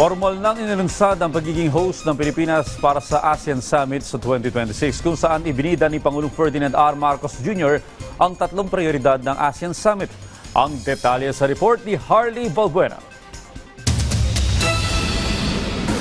Formal nang inilungsad ang pagiging host ng Pilipinas para sa ASEAN Summit sa 2026 kung saan ibinida ni Pangulong Ferdinand R. Marcos Jr. ang tatlong prioridad ng ASEAN Summit. Ang detalye sa report ni Harley Balbuena.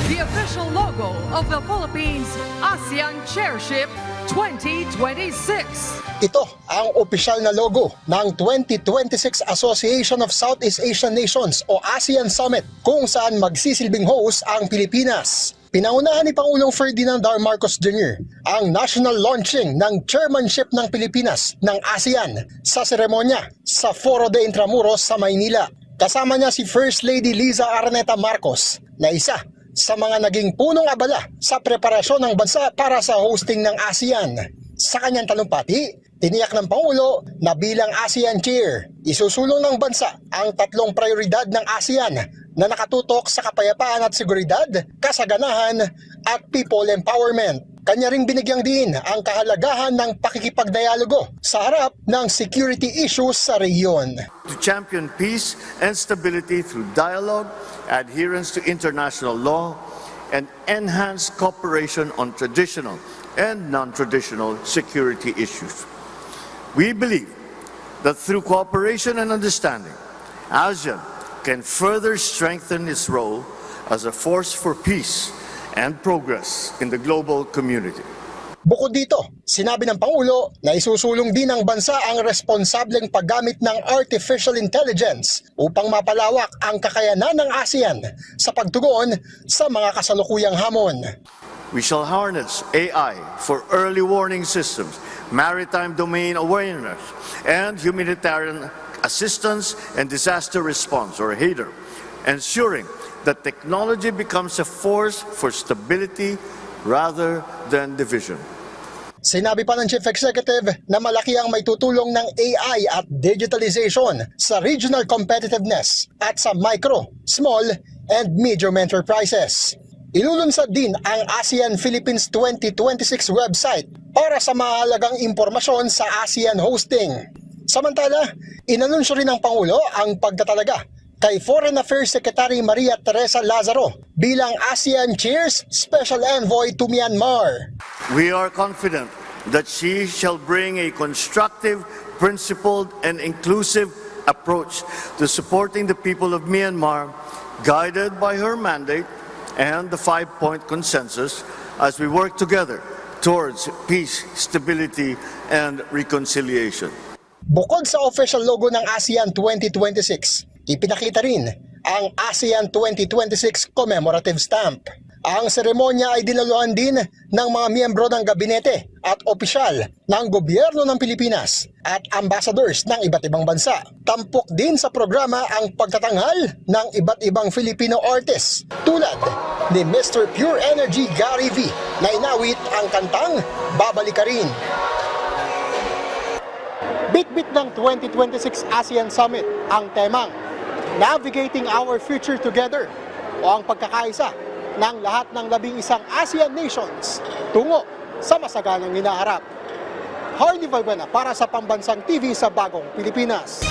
the official logo of the Philippines ASEAN Chairship 2026. Ito ang opisyal na logo ng 2026 Association of Southeast Asian Nations o ASEAN Summit kung saan magsisilbing host ang Pilipinas. Pinaunahan ni Pangulong Ferdinand R. Marcos Jr. ang national launching ng chairmanship ng Pilipinas ng ASEAN sa seremonya sa Foro de Intramuros sa Maynila. Kasama niya si First Lady Liza Araneta Marcos na isa sa mga naging punong abala sa preparasyon ng bansa para sa hosting ng ASEAN. Sa kanyang talumpati, tiniyak ng Pangulo na bilang ASEAN Chair, isusulong ng bansa ang tatlong prioridad ng ASEAN na nakatutok sa kapayapaan at seguridad, kasaganahan at people empowerment. Kanya ring binigyang din ang kahalagahan ng pakikipagdialogo sa harap ng security issues sa rehiyon. to champion peace and stability through dialogue, adherence to international law, and enhanced cooperation on traditional and non-traditional security issues. We believe that through cooperation and understanding, ASEAN can further strengthen its role as a force for peace and progress in the global community. Bukod dito, sinabi ng Pangulo na isusulong din ng bansa ang responsableng paggamit ng artificial intelligence upang mapalawak ang kakayanan ng ASEAN sa pagtugon sa mga kasalukuyang hamon. We shall harness AI for early warning systems, maritime domain awareness, and humanitarian assistance and disaster response, or HADR, ensuring that technology becomes a force for stability rather than division. Sinabi pa ng Chief Executive na malaki ang may tutulong ng AI at digitalization sa regional competitiveness at sa micro, small, and medium enterprises. Ilulunsad din ang ASEAN Philippines 2026 website para sa mahalagang impormasyon sa ASEAN hosting. Samantala, inanunsyo rin ng Pangulo ang pagtatalaga kay Foreign Affairs Secretary Maria Teresa Lazaro bilang ASEAN Cheers Special Envoy to Myanmar. We are confident that she shall bring a constructive, principled, and inclusive approach to supporting the people of Myanmar, guided by her mandate and the five point consensus as we work together towards peace, stability, and reconciliation. Bukod sa official logo ng ASEAN 2026, ipinakita rin ang ASEAN 2026 commemorative stamp. Ang seremonya ay dinaluhan din ng mga miyembro ng gabinete at opisyal ng gobyerno ng Pilipinas at ambassadors ng iba't ibang bansa. Tampok din sa programa ang pagtatanghal ng iba't ibang Filipino artists tulad ni Mr. Pure Energy Gary V na inawit ang kantang Babalik Ka Rin. Bitbit ng 2026 ASEAN Summit ang temang Navigating Our Future Together o ang pagkakaisa ng lahat ng labing isang ASEAN nations tungo sa masaganang hinaharap. Hardy Valbuena para sa Pambansang TV sa Bagong Pilipinas.